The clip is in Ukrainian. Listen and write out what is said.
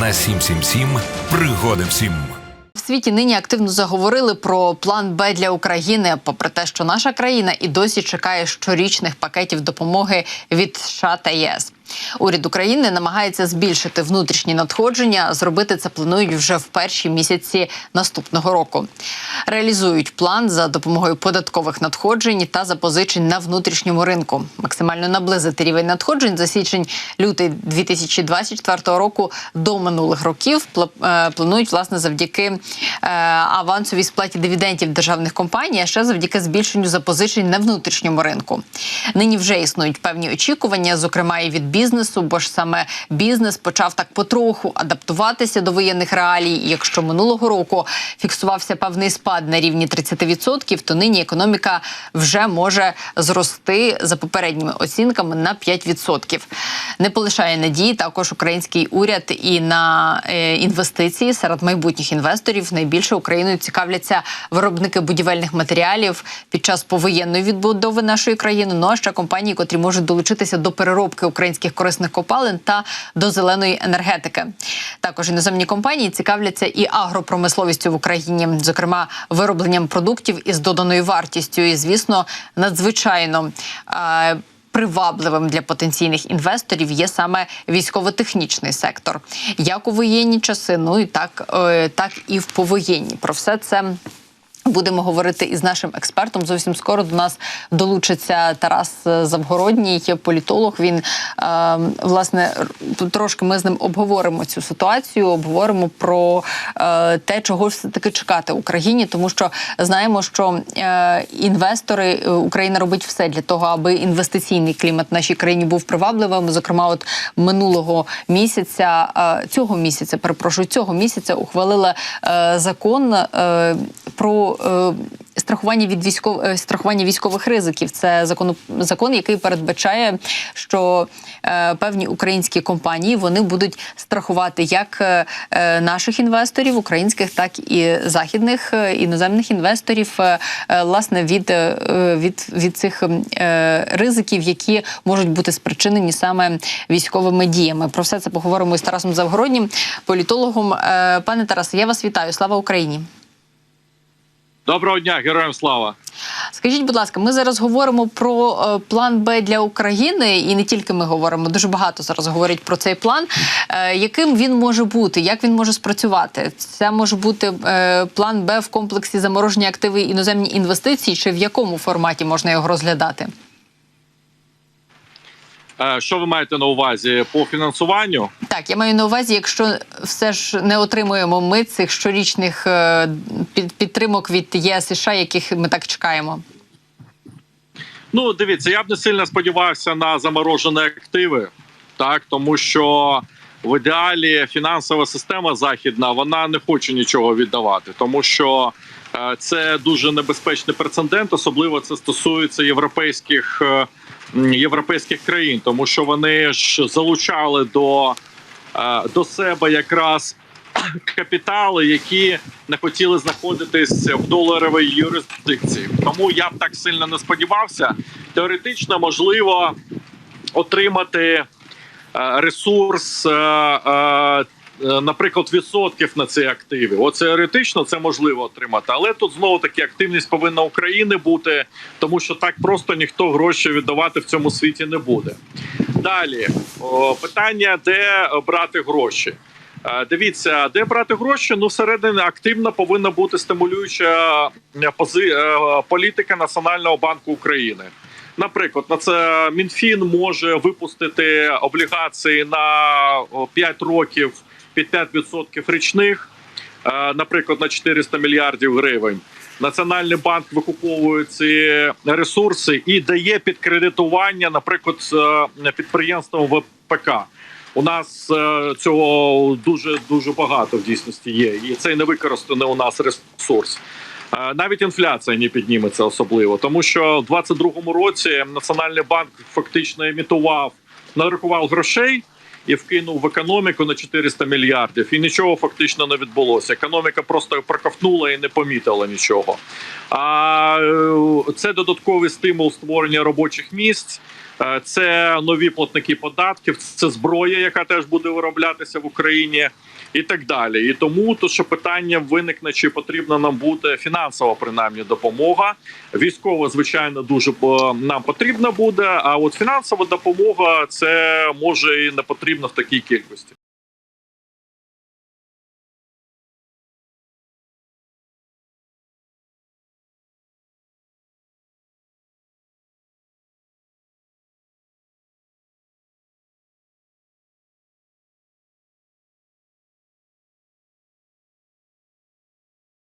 на 777 пригоди всім. В світі нині активно заговорили про план Б для України, попри те, що наша країна і досі чекає щорічних пакетів допомоги від США та ЄС. Уряд України намагається збільшити внутрішні надходження. Зробити це планують вже в перші місяці наступного року. Реалізують план за допомогою податкових надходжень та запозичень на внутрішньому ринку. Максимально наблизити рівень надходжень за січень-лютий 2024 року до минулих років. Е, Планують власне завдяки е, авансовій сплаті дивідендів державних компаній, а ще завдяки збільшенню запозичень на внутрішньому ринку. Нині вже існують певні очікування, зокрема і від бізнесу, бо ж саме бізнес почав так потроху адаптуватися до воєнних реалій. Якщо минулого року фіксувався певний спад на рівні 30%, то нині економіка вже може зрости за попередніми оцінками на 5%. Не полишає надії також український уряд і на е, інвестиції серед майбутніх інвесторів. Найбільше Україною цікавляться виробники будівельних матеріалів під час повоєнної відбудови нашої країни. Ну а ще компанії, котрі можуть долучитися до переробки українських корисних копалин та до зеленої енергетики. Також іноземні компанії цікавляться і агропромисловістю в Україні, зокрема виробленням продуктів із доданою вартістю. І звісно, надзвичайно. е, Привабливим для потенційних інвесторів є саме військово-технічний сектор, як у воєнні часи, ну і так, е, так і в повоєнні. Про все це. Будемо говорити із нашим експертом. Зовсім скоро до нас долучиться Тарас е, Завгородній, політолог. Він е, власне трошки ми з ним обговоримо цю ситуацію, обговоримо про е, те, чого все таки чекати Україні, тому що знаємо, що інвестори Україна робить все для того, аби інвестиційний клімат в нашій країні був привабливим. Зокрема, от минулого місяця, цього місяця, перепрошую, цього місяця ухвалила закон про е, страхування від військов... е, страхування військових ризиків. Це закон, закон, який передбачає, що е, певні українські компанії вони будуть страхувати як наших інвесторів, українських, так і західних іноземних інвесторів, власне від, від, від цих ризиків, які можуть бути спричинені саме військовими діями. Про все це поговоримо із Тарасом Завгороднім, політологом. Пане Тарасе, я вас вітаю. Слава Україні. Доброго дня, героям слава. Скажіть, будь ласка, ми зараз говоримо про е, план Б для України, і не тільки ми говоримо. Дуже багато зараз говорять про цей план. Е, яким він може бути? Як він може спрацювати? Це може бути е, план Б в комплексі заморожені активи іноземні інвестиції, чи в якому форматі можна його розглядати? Е, Що ви маєте на увазі по фінансуванню? Так, я маю на увазі, якщо все ж не отримуємо ми цих щорічних е, підтримок від ЄС і США, яких ми так чекаємо. Ну, дивіться, я б не сильно сподівався на заморожені активи, так тому що в ідеалі фінансова система західна вона не хоче нічого віддавати, тому що це дуже небезпечний прецедент. Особливо це стосується європейських е, європейських країн, тому що вони ж залучали до, е, до себе якраз капітали, які не хотіли знаходитись в доларовій юрисдикції. Тому я б так сильно не сподівався. Теоретично можливо отримати е, ресурс, е, е, е, наприклад, відсотків на ці активи. От теоретично це можливо отримати, але тут знову таки активність повинна України бути, тому що так просто ніхто гроші віддавати в цьому світі не буде. Далі питання, де брати гроші. Е, Дивіться, де брати гроші? Ну, всередині активно повинна бути стимулююча е, пози... е, політика Національного банку України. Наприклад, на це Мінфін може випустити облігації на о, 5 років під 5% річних, е, наприклад, на 400 мільярдів гривень. Національний банк викуповує ці ресурси і дає підкредитування, наприклад, е, підприємствам ВПК. У нас е, цього дуже дуже багато в дійсності є, і це не використаний у нас ресурс. Навіть інфляція не підніметься особливо, тому що в 2022 році Національний банк фактично імітував, нарахував грошей і вкинув в економіку на 400 мільярдів, і нічого фактично не відбулося. Економіка просто проковтнула і не помітила нічого. А е, це додатковий стимул створення робочих місць. Е, Це нові платники податків, це зброя, яка теж буде вироблятися в Україні, і так далі. І тому то, що питання виникне, чи потрібна нам буде фінансова принаймні допомога. Військова, звичайно, дуже е, нам потрібна буде. А от фінансова допомога це може і не потрібна в такій кількості.